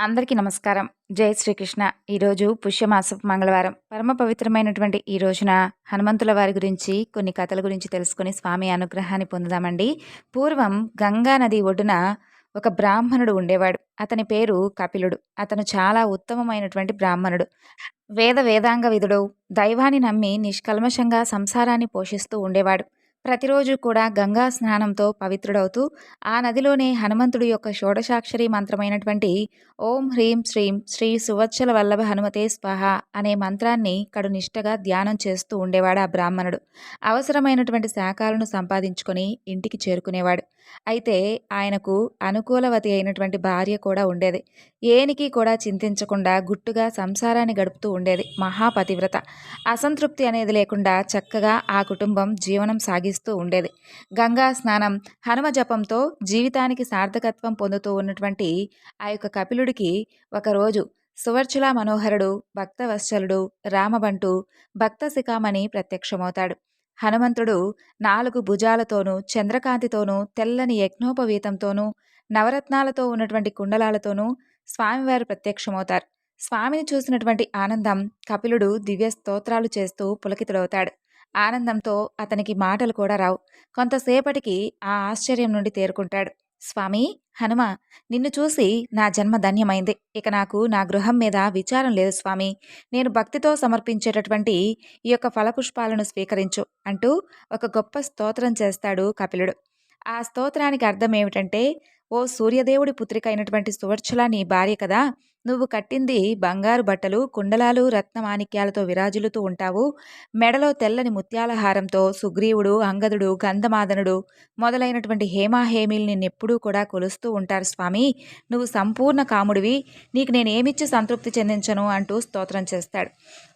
అందరికీ నమస్కారం. జై శ్రీకృష్ణ. ఈరోజు పుష్యమాస మంగళవారం. పరమ పవిత్రమైనటువంటి ఈ రోజున హనుమంతుల వారి గురించి కొన్ని కథల గురించి తెలుసుకుని స్వామి అనుగ్రహాన్ని పొందుదామండి. పూర్వం గంగా నది ఒడ్డున ఒక బ్రాహ్మణుడు ఉండేవాడు. అతని పేరు కపిలుడు. అతను చాలా ఉత్తమమైనటువంటి బ్రాహ్మణుడు. వేద వేదాంగ విధుడు దైవాన్ని నమ్మి నిష్కల్మషంగా సంసారాన్ని పోషిస్తూ ఉండేవాడు. ప్రతిరోజు కూడా గంగా స్నానంతో పవిత్రుడవుతూ ఆ నదిలోనే హనుమంతుడి యొక్క షోడశాక్షరి మంత్రమైనటువంటి ఓం హ్రీం శ్రీం శ్రీ సువత్సల వల్లభ హనుమతే స్వాహ అనే మంత్రాన్ని కడునిష్టగా ధ్యానం చేస్తూ ఉండేవాడు ఆ బ్రాహ్మణుడు. అవసరమైనటువంటి శాఖలను సంపాదించుకొని ఇంటికి చేరుకునేవాడు. అయితే ఆయనకు అనుకూలవతి అయినటువంటి భార్య కూడా ఉండేది. ఏనికి కూడా చింతించకుండా గుట్టుగా సంసారాన్ని గడుపుతూ ఉండేది మహాపతివ్రత. అసంతృప్తి అనేది లేకుండా చక్కగా ఆ కుటుంబం జీవనం సాగిస్తూ ఉండేది. గంగా స్నానం హనుమ జపంతో జీవితానికి సార్థకత్వం పొందుతూ ఉన్నటువంటి ఆ యొక్క కపిలుడికి ఒకరోజు సువర్చుల మనోహరుడు భక్తవత్సలుడు రామబంటు భక్త శిఖామణి ప్రత్యక్షమవుతాడు. హనుమంతుడు నాలుగు భుజాలతోనూ చంద్రకాంతితోనూ తెల్లని యజ్ఞోపవీతంతోనూ నవరత్నాలతో ఉన్నటువంటి కుండలాలతోనూ స్వామివారు ప్రత్యక్షమవుతారు. స్వామిని చూసినటువంటి ఆనందం కపిలుడు దివ్య స్తోత్రాలు చేస్తూ పులకితుడవుతాడు. ఆనందంతో అతనికి మాటలు కూడా రావు. కొంతసేపటికి ఆ ఆశ్చర్యం నుండి తేరుకుంటాడు. స్వామి హనుమ నిన్ను చూసి నా జన్మ ధన్యమైంది. ఇక నాకు నా గృహం మీద విచారం లేదు స్వామి. నేను భక్తితో సమర్పించేటటువంటి ఈ యొక్క ఫలపుష్పాలను స్వీకరించు అంటూ ఒక గొప్ప స్తోత్రం చేస్తాడు కపిలుడు. ఆ స్తోత్రానికి అర్థం ఏమిటంటే ఓ సూర్యదేవుడి పుత్రిక అయినటువంటి సువర్చుల నీ భార్య కదా నువ్వు కట్టింది బంగారు బట్టలు కుండలాలు రత్నమాణిక్యాలతో విరాజులుతూ ఉంటావు. మెడలో తెల్లని ముత్యాల హారంతో సుగ్రీవుడు అంగదుడు గంధమాదనుడు మొదలైనటువంటి హేమాహేమీలు నిన్నెప్పుడూ కూడా కొలుస్తూ ఉంటారు స్వామి. నువ్వు సంపూర్ణ కాముడివి. నీకు నేనేమిచ్చి సంతృప్తి చెందించను అంటూ స్తోత్రం చేస్తాడు.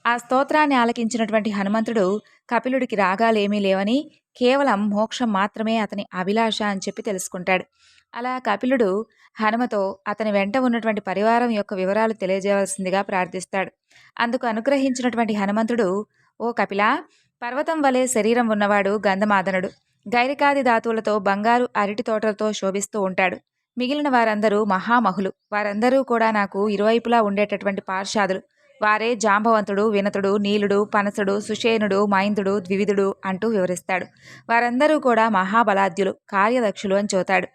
ఆ స్తోత్రాన్ని ఆలకించినటువంటి హనుమంతుడు కపిలుడికి రాగాలేమీ లేవని కేవలం మోక్షం మాత్రమే అతని అభిలాష అని చెప్పి తెలుసుకుంటాడు. అలా కపిలుడు హనుమతో అతని వెంట ఉన్నటువంటి పరివారం యొక్క వివరాలు తెలియజేయవలసిందిగా ప్రార్థిస్తాడు. అందుకు అనుగ్రహించినటువంటి హనుమంతుడు ఓ కపిల పర్వతం వలె శరీరం ఉన్నవాడు గంధమాదనుడు. గైరికాది ధాతువులతో బంగారు అరటి తోటలతో శోభిస్తూ ఉంటాడు. మిగిలిన వారందరూ మహామహులు. వారందరూ కూడా నాకు ఇరువైపులా ఉండేటటువంటి పార్షాదులు. వారే జాంబవంతుడు వినతుడు నీలుడు పనసుడు సుషేనుడు మైందుడు ద్వివిధుడు అంటూ వివరిస్తాడు. వారందరూ కూడా మహాబలాద్యులు కార్యదక్షులు అని చూతాడు.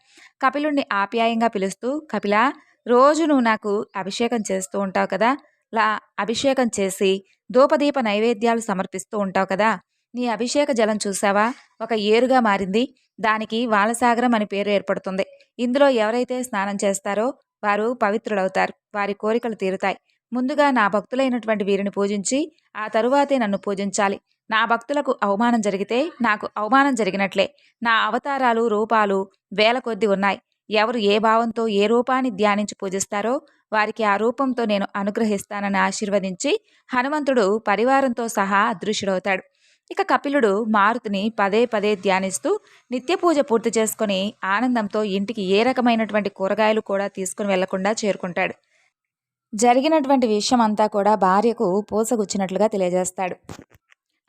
కపిలుణ్ణి ఆప్యాయంగా పిలుస్తూ కపిల రోజు నువ్వు నాకు అభిషేకం చేస్తూ ఉంటావు కదా? లా అభిషేకం చేసి ధూపదీప నైవేద్యాలు సమర్పిస్తూ ఉంటావు కదా? నీ అభిషేక జలం చూసావా ఒక ఏరుగా మారింది. దానికి వాలసాగరం అని పేరు ఏర్పడుతుంది. ఇందులో ఎవరైతే స్నానం చేస్తారో వారు పవిత్రులవుతారు. వారి కోరికలు తీరుతాయి. ముందుగా నా భక్తులైనటువంటి వీరిని పూజించి ఆ తరువాతే నన్ను పూజించాలి. నా భక్తులకు అవమానం జరిగితే నాకు అవమానం జరిగినట్లే. నా అవతారాలు రూపాలు వేల కొద్ది ఉన్నాయి. ఎవరు ఏ భావంతో ఏ రూపాన్ని ధ్యానించి పూజిస్తారో వారికి ఆ రూపంతో నేను అనుగ్రహిస్తానని ఆశీర్వదించి హనుమంతుడు పరివారంతో సహా అదృశ్యుడవుతాడు. ఇక కపిలుడు మారుతిని పదే పదే ధ్యానిస్తూ నిత్య పూజ పూర్తి చేసుకుని ఆనందంతో ఇంటికి ఏ రకమైనటువంటి కూరగాయలు కూడా తీసుకుని వెళ్ళకుండా చేరుకుంటాడు. జరిగినటువంటి విషయం అంతా కూడా భార్యకు పూసగుచ్చినట్లుగా తెలియజేస్తాడు.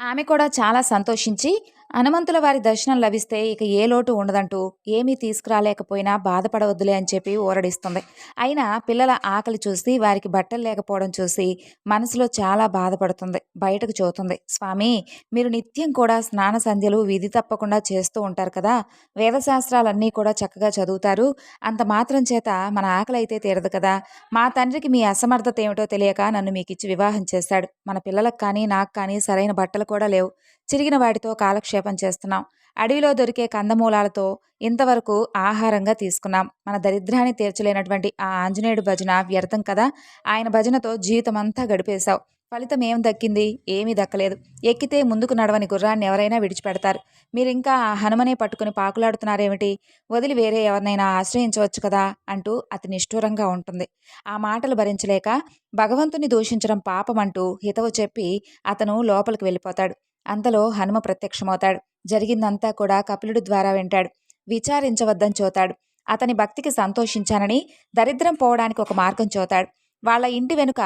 ఆమె కూడా చాలా సంతోషించి హనుమంతుల వారి దర్శనం లభిస్తే ఇక ఏ లోటు ఉండదంటూ ఏమీ తీసుకురాలేకపోయినా బాధపడవద్దులే అని చెప్పి ఊరడిస్తుంది. అయినా పిల్లల ఆకలి చూసి వారికి బట్టలు లేకపోవడం చూసి మనసులో చాలా బాధపడుతుంది. బయటకు చూతుంది స్వామి మీరు నిత్యం కూడా స్నాన సంధ్యలు విధి తప్పకుండా చేస్తూ ఉంటారు కదా. వేదశాస్త్రాలన్నీ కూడా చక్కగా చదువుతారు. అంత మాత్రం చేత మన ఆకలి అయితే తీరదు కదా. మా తండ్రికి మీ అసమర్థత ఏమిటో తెలియక నన్ను మీకు ఇచ్చి వివాహం చేశాడు. మన పిల్లలకు కానీ నాకు కానీ సరైన బట్టలు కూడా లేవు. చిరిగిన వాటితో కాలక్షేపం చేస్తున్నాం. అడవిలో దొరికే కందమూలాలతో ఇంతవరకు ఆహారంగా తీసుకున్నాం. మన దరిద్రాన్ని తీర్చలేనటువంటి ఆ ఆంజనేయుడు భజన వ్యర్థం కదా? ఆయన భజనతో జీవితం అంతా గడిపేశావు. ఫలితం ఏం దక్కింది? ఏమీ దక్కలేదు. ఎక్కితే ముందుకు నడవని గుర్రాన్ని ఎవరైనా విడిచిపెడతారు. మీరు ఇంకా ఆ హనుమనే పట్టుకుని పాకులాడుతున్నారేమిటి? వదిలి వేరే ఎవరినైనా ఆశ్రయించవచ్చు కదా? అంటూ అతి నిష్ఠూరంగా ఉంటుంది. ఆ మాటలు భరించలేక భగవంతుని దూషించడం పాపమంటూ హితవు చెప్పి అతను లోపలికి వెళ్ళిపోతాడు. అంతలో హనుమ ప్రత్యక్షమవుతాడు. జరిగిందంతా కూడా కపిలుడు ద్వారా వింటాడు. విచారించవద్దని చూతాడు. అతని భక్తికి సంతోషించానని దరిద్రం పోవడానికి ఒక మార్గం చూతాడు. వాళ్ళ ఇంటి వెనుక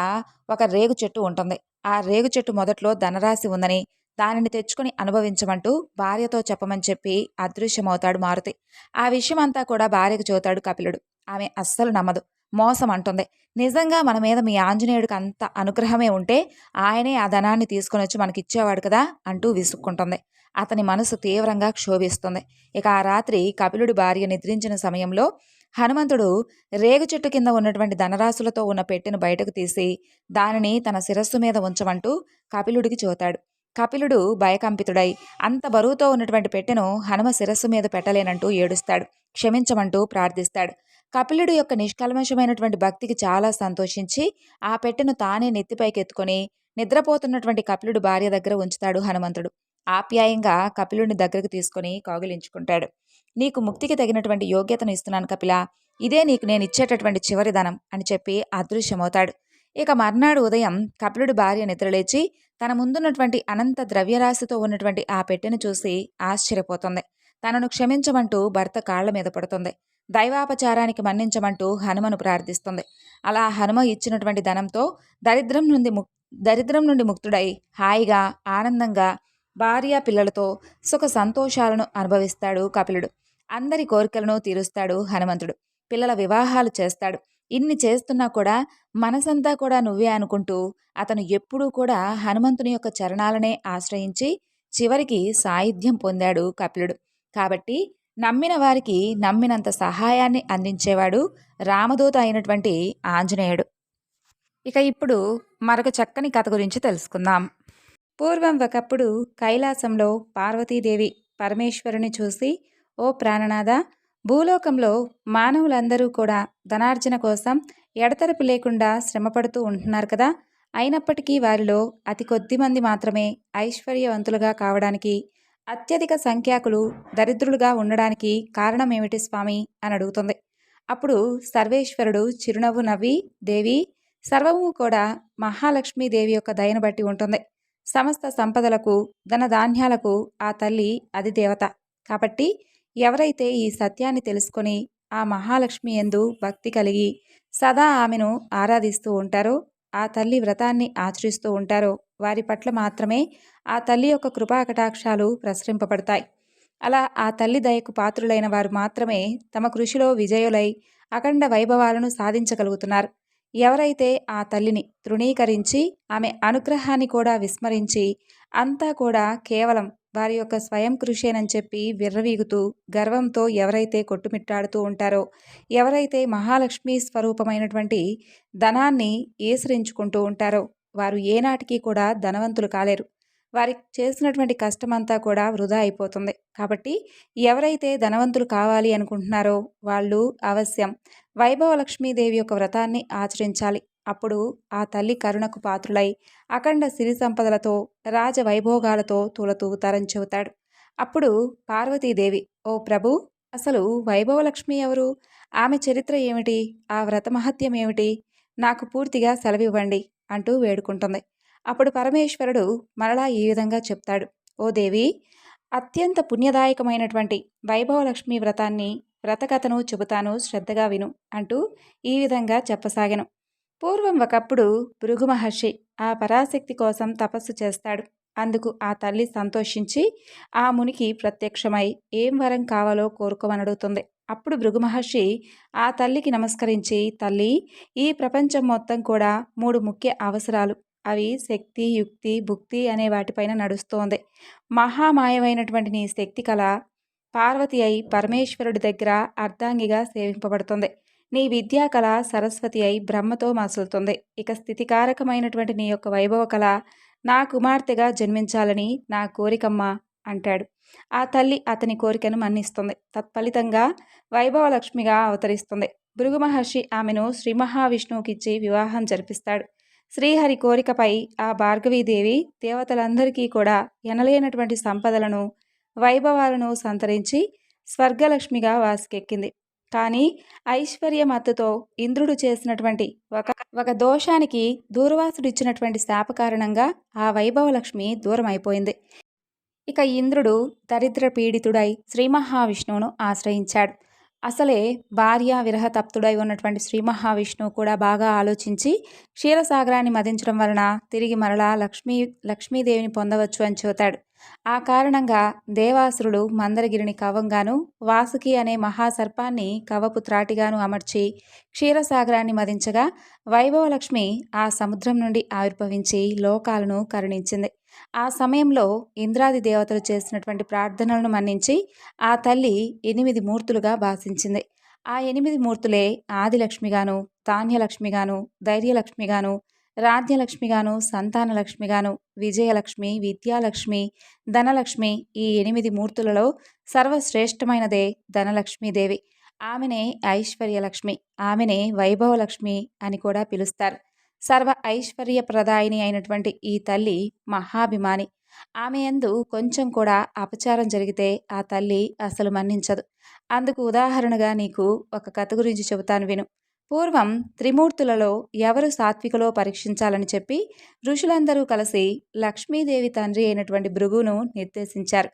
ఒక రేగు చెట్టు ఉంటుంది. ఆ రేగు చెట్టు మొదట్లో ధనరాశి ఉందని దానిని తెచ్చుకొని అనుభవించమంటూ భార్యతో చెప్పమని చెప్పి అదృశ్యమవుతాడు మారుతి. ఆ విషయమంతా కూడా భార్యకు చూతాడు కపిలుడు. ఆమె అస్సలు నమ్మదు. మోసం అంటుంది నిజంగా మన మీద మీ ఆంజనేయుడికి అంత అనుగ్రహమే ఉంటే ఆయనే ఆ ధనాన్ని తీసుకొని వచ్చి మనకి ఇచ్చేవాడు కదా అంటూ విసుక్కుంటుంది. అతని మనసు తీవ్రంగా క్షోభిస్తుంది. ఇక ఆ రాత్రి కపిలుడి భార్య నిద్రించిన సమయంలో హనుమంతుడు రేగు చెట్టు కింద ఉన్నటువంటి ధనరాశులతో ఉన్న పెట్టెను బయటకు తీసి దానిని తన శిరస్సు మీద ఉంచమంటూ కపిలుడికి చూతాడు కపిలుడు భయకంపితుడై అంత బరువుతో ఉన్నటువంటి పెట్టెను హనుమ శిరస్సు మీద పెట్టలేనంటూ ఏడుస్తాడు. క్షమించమంటూ ప్రార్థిస్తాడు. కపిలుడు యొక్క నిష్కల్మషమైనటువంటి భక్తికి చాలా సంతోషించి ఆ పెట్టెను తానే నెత్తిపైకి ఎత్తుకొని నిద్రపోతున్నటువంటి కపిలుడు భార్య దగ్గర ఉంచుతాడు హనుమంతుడు. ఆప్యాయంగా కపిలుడిని దగ్గరకు తీసుకొని కౌగిలించుకుంటాడు. నీకు ముక్తికి తగినటువంటి యోగ్యతను ఇస్తున్నాను కపిల. ఇదే నీకు నేను ఇచ్చేటటువంటి చివరి ధనం అని చెప్పి అదృశ్యమవుతాడు. ఇక మర్నాడు ఉదయం కపిలుడు భార్య నిద్రలేచి తన ముందున్నటువంటి అనంత ద్రవ్యరాశితో ఉన్నటువంటి ఆ పెట్టెను చూసి ఆశ్చర్యపోతుంది. తనను క్షమించమంటూ భర్త కాళ్ళ మీద పడుతుంది. దైవాపచారానికి మన్నించమంటూ హనుమను ప్రార్థిస్తుంది. అలా హనుమ ఇచ్చినటువంటి ధనంతో దరిద్రం నుండి ముక్ దరిద్రం నుండి ముక్తుడై హాయిగా ఆనందంగా భార్య పిల్లలతో సుఖ సంతోషాలను అనుభవిస్తాడు కపిలుడు. అందరి కోరికలను తీరుస్తాడు హనుమంతుడు. పిల్లల వివాహాలు చేస్తాడు. ఇన్ని చేస్తున్నా కూడా మనసంతా కూడా నువ్వే అనుకుంటూ అతను ఎప్పుడూ కూడా హనుమంతుని యొక్క చరణాలనే ఆశ్రయించి చివరికి సాయుధ్యం పొందాడు కపిలుడు. కాబట్టి నమ్మిన వారికి నమ్మినంత సహాయాన్ని అందించేవాడు రామదూత అయినటువంటి ఆంజనేయుడు. ఇక ఇప్పుడు మరొక చక్కని కథ గురించి తెలుసుకుందాం. పూర్వం ఒకప్పుడు కైలాసంలో పార్వతీదేవి పరమేశ్వరుని చూసి ఓ ప్రాణనాథ భూలోకంలో మానవులందరూ కూడా ధనార్జన కోసం ఎడతెరపు లేకుండా శ్రమపడుతూ ఉంటున్నారు కదా. అయినప్పటికీ వారిలో అతి కొద్ది మంది మాత్రమే ఐశ్వర్యవంతులుగా కావడానికి అత్యధిక సంఖ్యాకులు దరిద్రులుగా ఉండడానికి కారణం ఏమిటి స్వామి? అని అడుగుతుంది. అప్పుడు సర్వేశ్వరుడు చిరునవ్వు నవ్వి దేవి సర్వము కూడా మహాలక్ష్మీదేవి యొక్క దయను బట్టి ఉంటుంది. సమస్త సంపదలకు ధనధాన్యాలకు ఆ తల్లి అది దేవత కాబట్టి ఎవరైతే ఈ సత్యాన్ని తెలుసుకొని ఆ మహాలక్ష్మి ఎందు భక్తి కలిగి సదా ఆమెను ఆరాధిస్తూ ఉంటారో ఆ తల్లి వ్రతాన్ని ఆచరిస్తూ ఉంటారో వారి పట్ల మాత్రమే ఆ తల్లి యొక్క కృపా కటాక్షాలు ప్రసరింపబడతాయి. అలా ఆ తల్లి దయకు పాత్రులైన వారు మాత్రమే తమ కృషిలో విజయులై అఖండ వైభవాలను సాధించగలుగుతున్నారు. ఎవరైతే ఆ తల్లిని తృణీకరించి ఆమె అనుగ్రహాన్ని కూడా విస్మరించి అంతా కూడా కేవలం వారి యొక్క స్వయం కృషేనని చెప్పి విర్రవీగుతూ గర్వంతో ఎవరైతే కొట్టుమిట్టాడుతూ ఉంటారో ఎవరైతే మహాలక్ష్మి స్వరూపమైనటువంటి ధనాన్ని ఈసరించుకుంటూ ఉంటారో వారు ఏనాటికి కూడా ధనవంతులు కాలేరు. వారికి చేసినటువంటి కష్టమంతా కూడా వృధా అయిపోతుంది. కాబట్టి ఎవరైతే ధనవంతులు కావాలి అనుకుంటున్నారో వాళ్ళు అవశ్యం. వైభవ లక్ష్మీదేవి యొక్క వ్రతాన్ని ఆచరించాలి. అప్పుడు ఆ తల్లి కరుణకు పాత్రులై అఖండ సిరి సంపదలతో రాజవైభోగాలతో తరం చెబుతాడు. అప్పుడు పార్వతీదేవి ఓ ప్రభు అసలు వైభవలక్ష్మి ఎవరు? ఆమె చరిత్ర ఏమిటి? ఆ వ్రత మహత్యం ఏమిటి? నాకు పూర్తిగా సెలవివ్వండి. అంటూ వేడుకుంటుంది. అప్పుడు పరమేశ్వరుడు మరలా ఈ విధంగా చెప్తాడు. ఓ దేవి అత్యంత పుణ్యదాయకమైనటువంటి వైభవలక్ష్మి వ్రతాన్ని వ్రతకథను చెబుతాను శ్రద్ధగా విను అంటూ ఈ విధంగా చెప్పసాగను. పూర్వం ఒకప్పుడు భృగు మహర్షి ఆ పరాశక్తి కోసం తపస్సు చేస్తాడు. అందుకు ఆ తల్లి సంతోషించి ఆ మునికి ప్రత్యక్షమై ఏం వరం కావాలో కోరుకోమనడుగుతుంది అప్పుడు భృగు మహర్షి ఆ తల్లికి నమస్కరించి తల్లి ఈ ప్రపంచం మొత్తం కూడా మూడు ముఖ్య అవసరాలు. అవి శక్తి యుక్తి భుక్తి అనే వాటిపైన నడుస్తోంది. మహామాయమైనటువంటి నీ శక్తి కళ పార్వతి అయి పరమేశ్వరుడి దగ్గర అర్ధాంగిగా సేవింపబడుతుంది. నీ విద్యా కళ సరస్వతి అయి బ్రహ్మతో మసులుతుంది. ఇక స్థితికారకమైనటువంటి నీ యొక్క వైభవ కళ నా కుమార్తెగా జన్మించాలని నా కోరికమ్మ. అంటాడు. ఆ తల్లి అతని కోరికను మన్నిస్తుంది. తత్ఫలితంగా వైభవలక్ష్మిగా అవతరిస్తుంది. భృగు మహర్షి ఆమెను శ్రీ మహావిష్ణువుకిచ్చి వివాహం జరిపిస్తాడు. శ్రీహరి కోరికపై ఆ భార్గవీదేవి దేవతలందరికీ కూడా ఎనలేనటువంటి సంపదలను వైభవాలను సంతరించి స్వర్గలక్ష్మిగా వాసికెక్కింది. కానీ ఐశ్వర్య మత్తుతో ఇంద్రుడు చేసినటువంటి ఒక ఒక దోషానికి దూర్వాసుడిచ్చినటువంటి శాప కారణంగా ఆ వైభవలక్ష్మి దూరం అయిపోయింది ఇక ఇంద్రుడు దరిద్ర పీడితుడై శ్రీ మహావిష్ణువును ఆశ్రయించాడు. అసలే భార్య విరహతప్తుడై ఉన్నటువంటి శ్రీ మహావిష్ణువు కూడా బాగా ఆలోచించి క్షీరసాగరాన్ని మదించడం వలన తిరిగి మరలా లక్ష్మీ లక్ష్మీదేవిని పొందవచ్చు అని చూతాడు. ఆ కారణంగా దేవాసురుడు మందరగిరిని కవంగాను వాసుకి అనే మహాసర్పాన్ని కవపు త్రాటిగాను అమర్చి క్షీరసాగరాన్ని మదించగా వైభవలక్ష్మి ఆ సముద్రం నుండి ఆవిర్భవించి లోకాలను కరుణించింది. ఆ సమయంలో ఇంద్రాది దేవతలు చేసినటువంటి ప్రార్థనలను మన్నించి ఆ తల్లి ఎనిమిది మూర్తులుగా భాషించింది. ఆ ఎనిమిది మూర్తులే ఆదిలక్ష్మిగాను ధాన్యలక్ష్మిగాను ధైర్యలక్ష్మిగాను రాజ్యలక్ష్మిగాను సంతానలక్ష్మిగాను విజయలక్ష్మి విద్యాలక్ష్మి ధనలక్ష్మి ఈ ఎనిమిది మూర్తులలో సర్వశ్రేష్టమైనదే ధనలక్ష్మీదేవి. ఆమెనే ఐశ్వర్యలక్ష్మి ఆమెనే వైభవలక్ష్మి అని కూడా పిలుస్తారు. సర్వ ఐశ్వర్యప్రదాయిని అయినటువంటి ఈ తల్లి మహాభిమాని. ఆమె ఎందు కొంచెం కూడా అపచారం జరిగితే ఆ తల్లి అసలు మన్నించదు. అందుకు ఉదాహరణగా నీకు ఒక కథ గురించి చెబుతాను విను. పూర్వం త్రిమూర్తులలో ఎవరు సాత్వికలో పరీక్షించాలని చెప్పి ఋషులందరూ కలిసి లక్ష్మీదేవి తండ్రి అయినటువంటి భృగువును నిర్దేశించారు.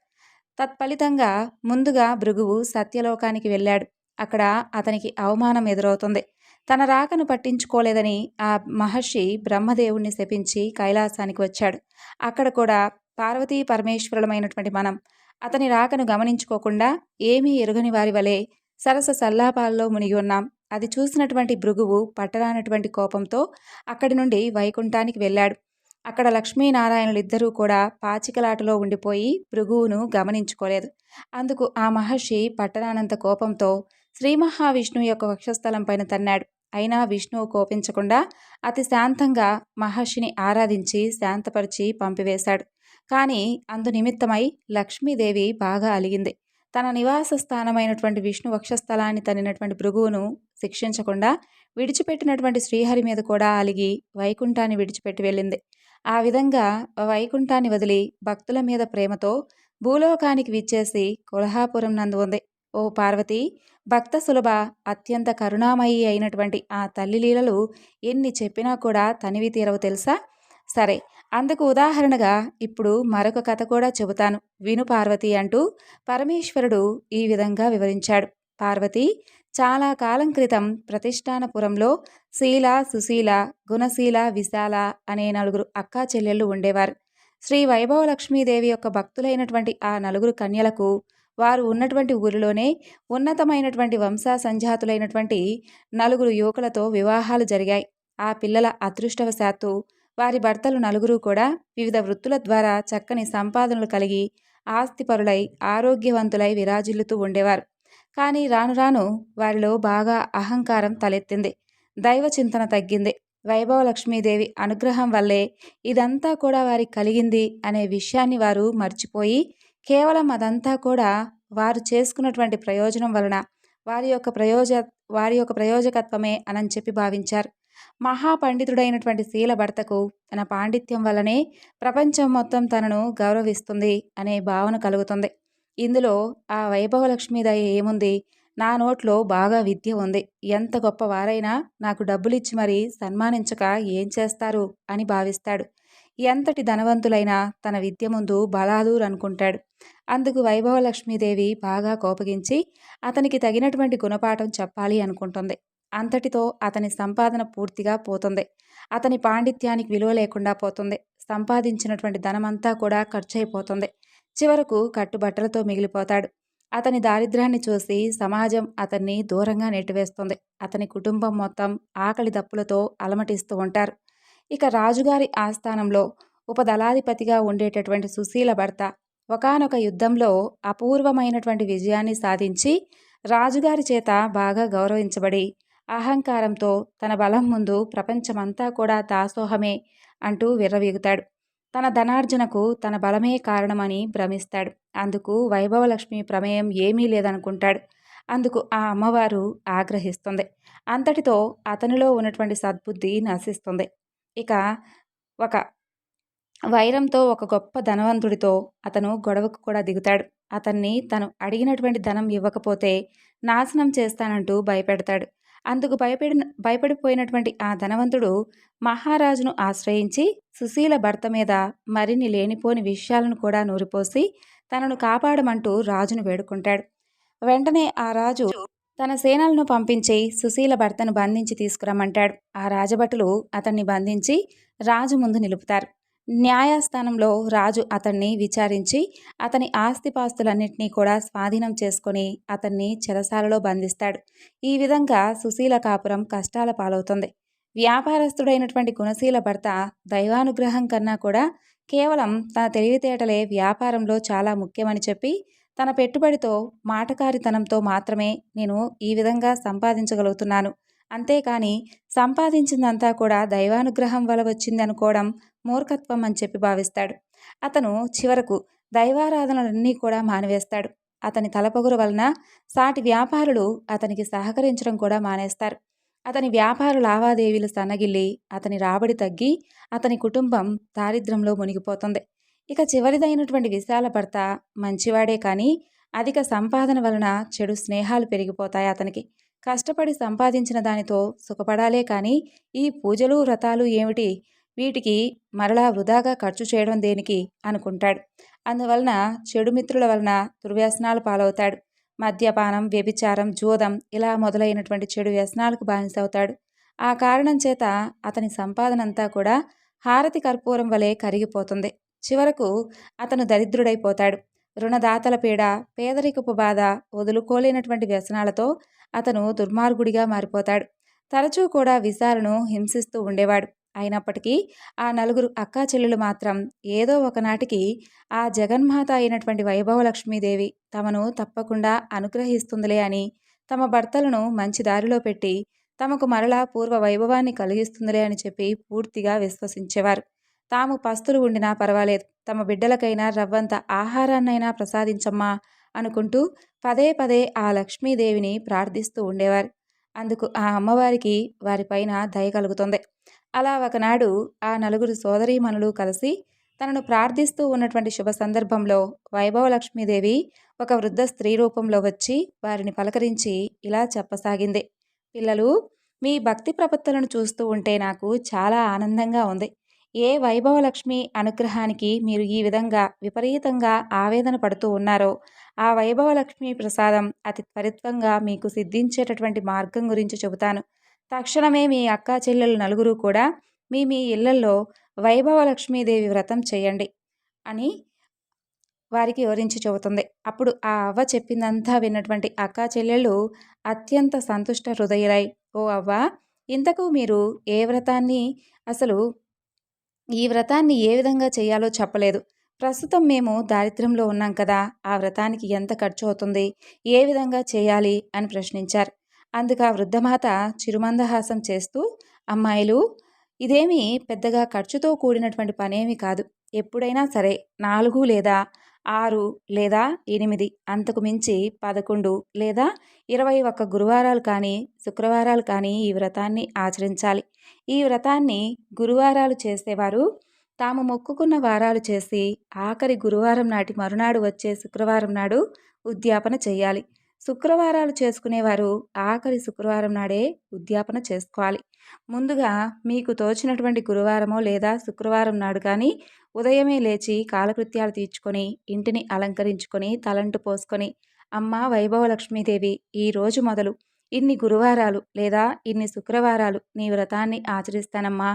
తత్ఫలితంగా ముందుగా భృగువు సత్యలోకానికి వెళ్ళాడు. అక్కడ అతనికి అవమానం ఎదురవుతుంది. తన రాకను పట్టించుకోలేదని ఆ మహర్షి బ్రహ్మదేవుణ్ణి శపించి కైలాసానికి వచ్చాడు. అక్కడ కూడా పార్వతీ పరమేశ్వరులమైనటువంటి మనం. అతని రాకను గమనించుకోకుండా ఏమీ ఎరుగని వారి వలె సరస సల్లాపాల్లో మునిగి ఉన్నాం. అది చూసినటువంటి భృగువు పట్టరానటువంటి కోపంతో అక్కడి నుండి వైకుంఠానికి వెళ్ళాడు. అక్కడ లక్ష్మీనారాయణులిద్దరూ కూడా పాచికలాటలో ఉండిపోయి భృగువును గమనించుకోలేదు. అందుకు ఆ మహర్షి పట్టరానంత కోపంతో శ్రీ మహావిష్ణువు యొక్క వక్షస్థలం పైన తన్నాడు. అయినా విష్ణువు కోపించకుండా అతి శాంతంగా మహర్షిని ఆరాధించి శాంతపరిచి పంపివేశాడు. కానీ అందు నిమిత్తమై లక్ష్మీదేవి బాగా అలిగింది. తన నివాస స్థానమైనటువంటి విష్ణు వక్షస్థలాన్ని తనినటువంటి భృగువును శిక్షించకుండా విడిచిపెట్టినటువంటి శ్రీహరి మీద కూడా అలిగి వైకుంఠాన్ని విడిచిపెట్టి వెళ్ళింది. ఆ విధంగా వైకుంఠాన్ని వదిలి భక్తుల మీద ప్రేమతో భూలోకానికి విచ్చేసి కొల్హాపురం నందు ఉంది. ఓ పార్వతి భక్త సులభ అత్యంత కరుణామయి అయినటువంటి ఆ తల్లి లీలలు ఎన్ని చెప్పినా కూడా తనివి తీరవు తెలుసా? సరే అందుకు ఉదాహరణగా ఇప్పుడు మరొక కథ కూడా చెబుతాను. విను పార్వతి అంటూ పరమేశ్వరుడు ఈ విధంగా వివరించాడు. పార్వతి చాలా కాలం క్రితం ప్రతిష్టానపురంలో శీల సుశీల గుణశీల విశాల అనే నలుగురు అక్కా చెల్లెళ్ళు ఉండేవారు. శ్రీ వైభవలక్ష్మీదేవి యొక్క భక్తులైనటువంటి ఆ నలుగురు కన్యలకు వారు ఉన్నటువంటి ఊరిలోనే ఉన్నతమైనటువంటి వంశా సంజాతులైనటువంటి నలుగురు యువకులతో వివాహాలు జరిగాయి. ఆ పిల్లల అదృష్టవశాత్తు వారి భర్తలు నలుగురు కూడా వివిధ వృత్తుల ద్వారా చక్కని సంపాదనలు కలిగి ఆస్తిపరులై ఆరోగ్యవంతులై విరాజిల్లుతూ ఉండేవారు. కానీ రాను రాను వారిలో బాగా అహంకారం తలెత్తింది. దైవ చింతన తగ్గింది. వైభవలక్ష్మీదేవి అనుగ్రహం వల్లే ఇదంతా కూడా వారికి కలిగింది అనే విషయాన్ని వారు మర్చిపోయి కేవలం అదంతా కూడా వారు చేసుకున్నటువంటి ప్రయోజనం వలన వారి యొక్క ప్రయోజ వారి యొక్క ప్రయోజకత్వమే అని చెప్పి భావించారు. మహాపండితుడైనటువంటి శీల భర్తకు తన పాండిత్యం వల్లనే ప్రపంచం మొత్తం తనను గౌరవిస్తుంది అనే భావన కలుగుతుంది. ఇందులో ఆ వైభవలక్ష్మీదయ ఏముంది? నా నోట్లో బాగా విద్య ఉంది. ఎంత గొప్ప వారైనా నాకు డబ్బులిచ్చి మరీ సన్మానించక ఏం చేస్తారు అని భావిస్తాడు. ఎంతటి ధనవంతులైనా తన విద్య ముందు బలాదూర్ అనుకుంటాడు. అందుకు వైభవలక్ష్మీదేవి బాగా కోపగించి అతనికి తగినటువంటి గుణపాఠం చెప్పాలి అనుకుంటుంది. అంతటితో అతని సంపాదన పూర్తిగా పోతుంది. అతని పాండిత్యానికి విలువ లేకుండా పోతుంది. సంపాదించినటువంటి ధనమంతా కూడా ఖర్చు అయిపోతుంది చివరకు కట్టుబట్టలతో మిగిలిపోతాడు. అతని దారిద్ర్యాన్ని చూసి సమాజం అతన్ని దూరంగా నెట్టివేస్తుంది. అతని కుటుంబం మొత్తం ఆకలి దప్పులతో అలమటిస్తూ ఉంటారు. ఇక రాజుగారి ఆస్థానంలో ఉపదళాధిపతిగా ఉండేటటువంటి సుశీల భర్త ఒకనొక యుద్ధంలో అపూర్వమైనటువంటి విజయాన్ని సాధించి రాజుగారి చేత బాగా గౌరవించబడి అహంకారంతో తన బలం ముందు ప్రపంచమంతా కూడా దాసోహమే అంటూ విర్రవీగుతాడు. తన ధనార్జనకు తన బలమే కారణమని భ్రమిస్తాడు. అందుకు వైభవలక్ష్మి ప్రమేయం ఏమీ లేదనుకుంటాడు. అందుకు ఆ అమ్మవారు ఆగ్రహిస్తుంది. అంతటితో అతనిలో ఉన్నటువంటి సద్బుద్ధి నశిస్తుంది. ఇక ఒక వైరంతో ఒక గొప్ప ధనవంతుడితో అతను గొడవకు కూడా దిగుతాడు. అతన్ని తను అడిగినటువంటి ధనం ఇవ్వకపోతే నాశనం చేస్తానంటూ భయపెడతాడు. అందుకు భయపడి భయపడిపోయినటువంటి ఆ ధనవంతుడు మహారాజును ఆశ్రయించి సుశీల భర్త మీద మరిన్ని లేనిపోని విషయాలను కూడా నూరిపోసి తనను కాపాడమంటూ రాజును వేడుకుంటాడు. వెంటనే ఆ రాజు తన సేనలను పంపించి సుశీల భర్తను బంధించి తీసుకురమ్మంటాడు. ఆ రాజభటులు అతన్ని బంధించి రాజు ముందు నిలుపుతారు. న్యాయస్థానంలో రాజు అతన్ని విచారించి అతని ఆస్తిపాస్తులన్నింటినీ కూడా స్వాధీనం చేసుకొని అతన్ని చెరసాలలో బంధిస్తాడు. ఈ విధంగా సుశీల కాపురం కష్టాల పాలవుతుంది. వ్యాపారస్తుడైనటువంటి గుణశీల భర్త దైవానుగ్రహం కన్నా కూడా కేవలం తన తెలివితేటలే వ్యాపారంలో చాలా ముఖ్యమని చెప్పి తన పెట్టుబడితో మాటకారితనంతో మాత్రమే నేను ఈ విధంగా సంపాదించగలుగుతున్నాను. అంతేకాని సంపాదించిందంతా కూడా దైవానుగ్రహం వల్ల వచ్చింది అనుకోవడం మూర్ఖత్వం అని చెప్పి భావిస్తాడు. అతను చివరకు దైవారాధనలన్నీ కూడా మానివేస్తాడు. అతని తలపొగురు వలన సాటి వ్యాపారులు అతనికి సహకరించడం కూడా మానేస్తారు. అతని వ్యాపార లావాదేవీలు సన్నగిల్లి అతని రాబడి తగ్గి అతని కుటుంబం దారిద్రంలో మునిగిపోతుంది. ఇక చివరిదైనటువంటి విశాల భర్త మంచివాడే కానీ అధిక సంపాదన వలన చెడు స్నేహాలు పెరిగిపోతాయి అతనికి. కష్టపడి సంపాదించిన దానితో సుఖపడాలే కానీ ఈ పూజలు వ్రతాలు ఏమిటి? వీటికి మరలా వృధాగా ఖర్చు చేయడం దేనికి? అనుకుంటాడు. అందువలన చెడు మిత్రుల వలన దుర్వ్యసనాలు పాలవుతాడు. మద్యపానం వ్యభిచారం జూదం ఇలా మొదలైనటువంటి చెడు వ్యసనాలకు బానిసవుతాడు. ఆ కారణం చేత అతని సంపాదనంతా కూడా హారతి కర్పూరం వలె కరిగిపోతుంది. చివరకు అతను దరిద్రుడైపోతాడు. రుణదాతల పీడ పేదరికపు బాధ వదులుకోలేనటువంటి వ్యసనాలతో అతను దుర్మార్గుడిగా మారిపోతాడు. తరచూ కూడా విశాలను హింసిస్తూ ఉండేవాడు. అయినప్పటికీ ఆ నలుగురు అక్కా చెల్లెలు మాత్రం ఏదో ఒకనాటికి ఆ జగన్మాత అయినటువంటి వైభవలక్ష్మీదేవి తమను తప్పకుండా అనుగ్రహిస్తుందిలే అని తమ భర్తలను మంచి దారిలో పెట్టి తమకు మరలా పూర్వ వైభవాన్ని కలిగిస్తుందిలే అని చెప్పి పూర్తిగా విశ్వసించేవారు. తాము పస్తులు ఉండినా పర్వాలేదు. తమ బిడ్డలకైనా రవ్వంత ఆహారాన్నైనా ప్రసాదించమ్మా అనుకుంటూ పదే పదే ఆ లక్ష్మీదేవిని ప్రార్థిస్తూ ఉండేవారు. అందుకు ఆ అమ్మవారికి వారిపైన దయ కలుగుతుంది. అలా ఒకనాడు ఆ నలుగురు సోదరీమణులు కలిసి తనను ప్రార్థిస్తూ ఉన్నటువంటి శుభ సందర్భంలో వైభవలక్ష్మీదేవి ఒక వృద్ధ స్త్రీ రూపంలో వచ్చి వారిని పలకరించి ఇలా చెప్పసాగింది. పిల్లలు మీ భక్తి ప్రపత్తులను చూస్తూ ఉంటే నాకు చాలా ఆనందంగా ఉంది. ఏ వైభవలక్ష్మి అనుగ్రహానికి మీరు ఈ విధంగా విపరీతంగా ఆవేదన పడుతూ ఉన్నారో ఆ వైభవలక్ష్మి ప్రసాదం అతి త్వరితంగా మీకు సిద్ధించేటటువంటి మార్గం గురించి చెబుతాను. తక్షణమే మీ అక్కా చెల్లెలు నలుగురు కూడా మీ మీ ఇళ్ళలో వైభవలక్ష్మీదేవి వ్రతం చేయండి అని వారికి వివరించి చెబుతుంది. అప్పుడు ఆ అవ్వ చెప్పిందంతా విన్నటువంటి అక్కా చెల్లెళ్ళు అత్యంత సంతుష్ట హృదయులై ఓ అవ్వ ఇంతకు మీరు ఏ వ్రతాన్ని అసలు ఈ వ్రతాన్ని ఏ విధంగా చేయాలో చెప్పలేదు. ప్రస్తుతం మేము దారిద్ర్యంలో ఉన్నాం కదా ఆ వ్రతానికి ఎంత ఖర్చు అవుతుంది ఏ విధంగా చేయాలి అని ప్రశ్నించారు. అందుకు ఆ వృద్ధమాత చిరుమందహాసం చేస్తూ అమ్మాయిలు ఇదేమీ పెద్దగా ఖర్చుతో కూడినటువంటి పనేమి కాదు. ఎప్పుడైనా సరే నాలుగు లేదా ఆరు లేదా ఎనిమిది అంతకు మించి పదకొండు లేదా ఇరవై ఒక్క గురువారాలు కానీ శుక్రవారాలు కానీ ఈ వ్రతాన్ని ఆచరించాలి. ఈ వ్రతాన్ని గురువారాలు చేసేవారు తాము మొక్కుకున్న వారాలు చేసి ఆఖరి గురువారం నాటి మరునాడు వచ్చే శుక్రవారం నాడు ఉద్యాపన చేయాలి. శుక్రవారాలు చేసుకునేవారు ఆఖరి శుక్రవారం నాడే ఉద్యాపన చేసుకోవాలి. ముందుగా మీకు తోచినటువంటి గురువారమో లేదా శుక్రవారం నాడు కానీ ఉదయమే లేచి కాలకృత్యాలు తీర్చుకొని ఇంటిని అలంకరించుకొని తలంటు పోసుకొని అమ్మ వైభవలక్ష్మీదేవి ఈ రోజు మొదలు. ఇన్ని గురువారాలు లేదా ఇన్ని శుక్రవారాలు నీ వ్రతాన్ని ఆచరిస్తానమ్మా.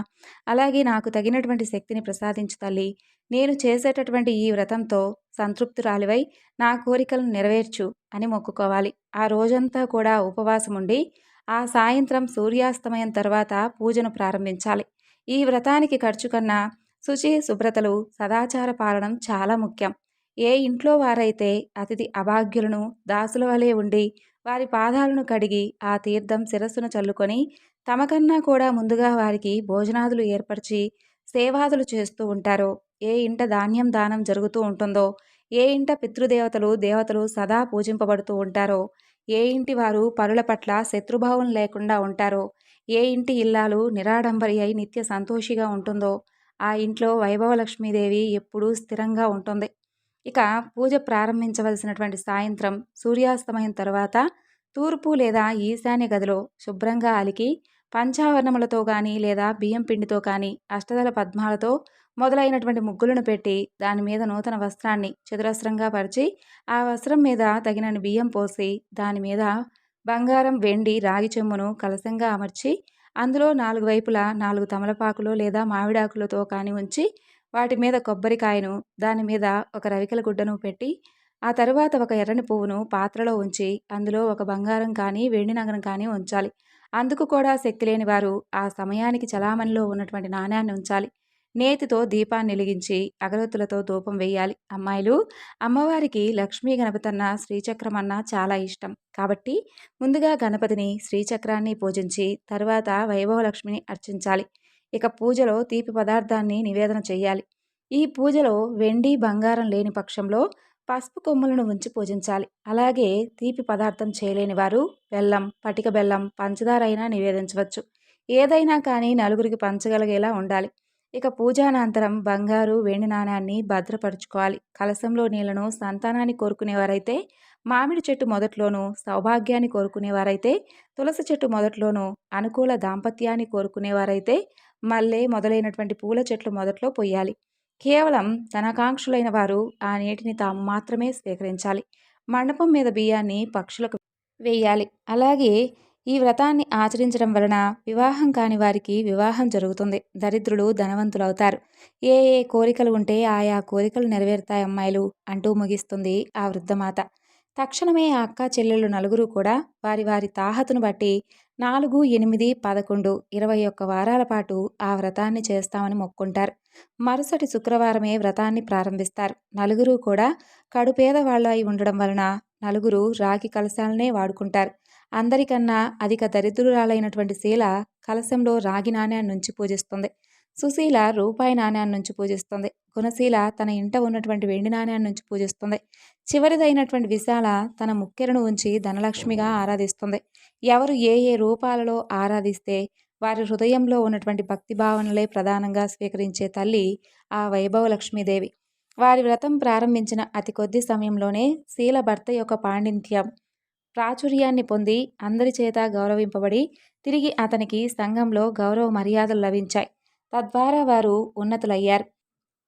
అలాగే నాకు తగినటువంటి శక్తిని ప్రసాదించు తల్లి. నేను చేసేటటువంటి ఈ వ్రతంతో సంతృప్తురాలివై నా కోరికలను నెరవేర్చు అని మొక్కుకోవాలి. ఆ రోజంతా కూడా ఉపవాసం ఉండి ఆ సాయంత్రం సూర్యాస్తమయం తర్వాత పూజను ప్రారంభించాలి. ఈ వ్రతానికి ఖర్చు కన్నా శుచి శుభ్రతలు సదాచార పాలనం చాలా ముఖ్యం. ఏ ఇంట్లో వారైతే అతిథి అభాగ్యులను దాసుల వలె ఉండి వారి పాదాలను కడిగి ఆ తీర్థం శిరస్సును చల్లుకొని తమకన్నా కూడా ముందుగా వారికి భోజనాదులు ఏర్పరిచి సేవాదులు చేస్తూ ఉంటారో. ఏ ఇంట ధాన్యం దానం జరుగుతూ ఉంటుందో ఏ ఇంట పితృదేవతలు దేవతలు సదా పూజింపబడుతూ ఉంటారో ఏ ఇంటి వారు పరుల పట్ల శత్రుభావం లేకుండా ఉంటారో ఏ ఇంటి ఇల్లాలు నిరాడంబరి అయి నిత్య సంతోషిగా ఉంటుందో ఆ ఇంట్లో వైభవలక్ష్మీదేవి ఎప్పుడూ స్థిరంగా ఉంటుంది. ఇక పూజ ప్రారంభించవలసినటువంటి సాయంత్రం సూర్యాస్తమయం తర్వాత తూర్పు లేదా ఈశాన్య గదిలో శుభ్రంగా అలికి పంచావరణములతో కానీ లేదా బియ్యం పిండితో కానీ అష్టదల పద్మాలతో మొదలైనటువంటి ముగ్గులను పెట్టి దాని మీద నూతన వస్త్రాన్ని చతురస్రంగా పరిచి ఆ వస్త్రం మీద తగినన్ని బియ్యం పోసి దాని మీద బంగారం వెండి రాగి చెమ్మును కలసంగా అమర్చి అందులో నాలుగు వైపులా నాలుగు తమలపాకులు లేదా మామిడాకులతో కాని ఉంచి వాటి మీద కొబ్బరికాయను దాని మీద ఒక రవికల గుడ్డను పెట్టి ఆ తరువాత ఒక ఎర్రని పువ్వును పాత్రలో ఉంచి అందులో ఒక బంగారం కానీ వెండి నగరం కానీ ఉంచాలి. అందుకు కూడా శక్తి లేని వారు ఆ సమయానికి చలామణిలో ఉన్నటువంటి నాణ్యాన్ని ఉంచాలి. నేతితో దీపాన్ని వెలిగించి అగరొత్తులతో ధూపం వేయాలి. అమ్మాయిలు అమ్మవారికి లక్ష్మీ గణపతన్న శ్రీచక్రమన్న చాలా ఇష్టం. కాబట్టి ముందుగా గణపతిని శ్రీచక్రాన్ని పూజించి తర్వాత వైభవలక్ష్మిని అర్చించాలి. ఇక పూజలో తీపి పదార్థాన్ని నివేదన చేయాలి. ఈ పూజలో వెండి బంగారం లేని పక్షంలో పసుపు కొమ్ములను ఉంచి పూజించాలి. అలాగే తీపి పదార్థం చేయలేని వారు బెల్లం పటిక బెల్లం పంచదార అయినా నివేదించవచ్చు. ఏదైనా కానీ నలుగురికి పంచగలిగేలా ఉండాలి. ఇక పూజానంతరం బంగారు వెండి నాణ్యాన్ని భద్రపరుచుకోవాలి. కలశంలో నీళ్ళను సంతానాన్ని కోరుకునేవారైతే మామిడి చెట్టు మొదట్లోనూ సౌభాగ్యాన్ని కోరుకునేవారైతే తులసి చెట్టు మొదట్లోనూ అనుకూల దాంపత్యాన్ని కోరుకునేవారైతే మల్లె మొదలైనటువంటి పూల చెట్లు మొదట్లో పోయాలి కేవలం ధనాకాంక్షులైన వారు ఆ నీటిని తాము మాత్రమే స్వీకరించాలి. మండపం మీద బియ్యాన్ని పక్షులకు వేయాలి. అలాగే ఈ వ్రతాన్ని ఆచరించడం వలన వివాహం కాని వారికి వివాహం జరుగుతుంది. దరిద్రులు ధనవంతులవుతారు. ఏ ఏ కోరికలు ఉంటే ఆయా కోరికలు నెరవేరుతాయి అమ్మాయిలు అంటూ ముగిస్తుంది ఆ వృద్ధమాత. తక్షణమే ఆ అక్క చెల్లెళ్ళు నలుగురు కూడా వారి వారి తాహతును బట్టి నాలుగు ఎనిమిది పదకొండు ఇరవై ఒక్క వారాల పాటు ఆ వ్రతాన్ని చేస్తామని మొక్కుంటారు. మరుసటి శుక్రవారమే వ్రతాన్ని ప్రారంభిస్తారు. నలుగురు కూడా కడుపేదవాళ్ళు అయి ఉండడం వలన నలుగురు రాగి కలశాలనే వాడుకుంటారు. అందరికన్నా అధిక దరిద్రురాలైనటువంటి శీల కలశంలో రాగి నాణ్యాన్ని నుంచి పూజిస్తుంది. సుశీల రూపాయి నాణ్యాన్ని నుంచి పూజిస్తుంది. గుణశీల తన ఇంట ఉన్నటువంటి వెండి నాణ్యాన్ని నుంచి పూజిస్తుంది. చివరిదైనటువంటి విశాల తన ముక్కెరను ఉంచి ధనలక్ష్మిగా ఆరాధిస్తుంది. ఎవరు ఏ ఏ రూపాలలో ఆరాధిస్తే వారి హృదయంలో ఉన్నటువంటి భక్తి భావనలే ప్రధానంగా స్వీకరించే తల్లి ఆ వైభవ లక్ష్మీదేవి వారి వ్రతం ప్రారంభించిన అతి కొద్ది సమయంలోనే శీల భర్త యొక్క పాండిత్యం ప్రాచుర్యాన్ని పొంది అందరి చేత గౌరవింపబడి తిరిగి అతనికి సంఘంలో గౌరవ మర్యాదలు లభించాయి. తద్వారా వారు ఉన్నతులయ్యారు.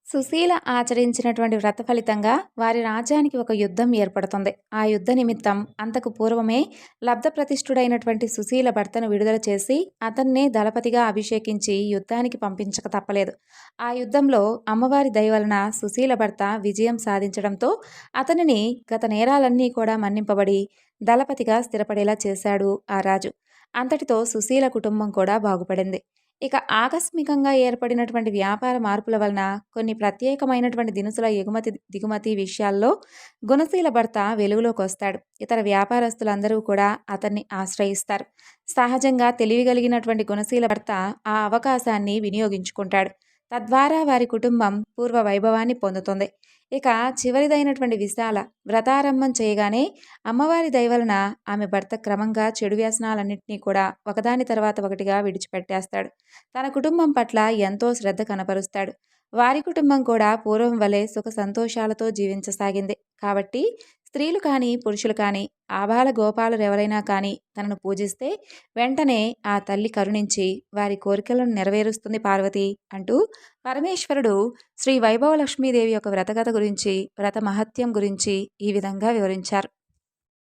సుశీల ఆచరించినటువంటి వ్రత ఫలితంగా వారి రాజ్యానికి ఒక యుద్ధం ఏర్పడుతుంది. ఆ యుద్ధ నిమిత్తం అంతకు పూర్వమే లబ్ధప్రతిష్ఠుడైనటువంటి సుశీల భర్తను విడుదల చేసి అతన్నే దళపతిగా అభిషేకించి యుద్ధానికి పంపించక తప్పలేదు. ఆ యుద్ధంలో అమ్మవారి దయవలన సుశీల భర్త విజయం సాధించడంతో అతనిని గత నేరాలన్నీ కూడా మన్నింపబడి దళపతిగా స్థిరపడేలా చేశాడు ఆ రాజు. అంతటితో సుశీల కుటుంబం కూడా బాగుపడింది. ఇక ఆకస్మికంగా ఏర్పడినటువంటి వ్యాపార మార్పుల వలన కొన్ని ప్రత్యేకమైనటువంటి దినుసుల ఎగుమతి దిగుమతి విషయాల్లో గుణశీల భర్త వెలుగులోకి వస్తాడు. ఇతర వ్యాపారస్తులందరూ కూడా అతన్ని ఆశ్రయిస్తారు. సహజంగా తెలివి కలిగినటువంటి గుణశీల భర్త ఆ అవకాశాన్ని వినియోగించుకుంటాడు. తద్వారా వారి కుటుంబం పూర్వ వైభవాన్ని పొందుతుంది. ఇక చివరిదైనటువంటి విశాల వ్రతారంభం చేయగానే అమ్మవారి దయవలన ఆమె భర్త క్రమంగా చెడు వ్యసనాలన్నింటినీ కూడా ఒకదాని తర్వాత ఒకటిగా విడిచిపెట్టేస్తాడు. తన కుటుంబం పట్ల ఎంతో శ్రద్ధ కనపరుస్తాడు. వారి కుటుంబం కూడా పూర్వం వలె సుఖ సంతోషాలతో జీవించసాగింది. కాబట్టి స్త్రీలు కానీ పురుషులు కానీ ఆబాల గోపాలు ఎవరైనా కానీ తనను పూజిస్తే వెంటనే ఆ తల్లి కరుణించి వారి కోరికలను నెరవేరుస్తుంది పార్వతి అంటూ పరమేశ్వరుడు శ్రీ వైభవ లక్ష్మీదేవి యొక్క వ్రతకథ గురించి వ్రత మహత్యం గురించి ఈ విధంగా వివరించారు.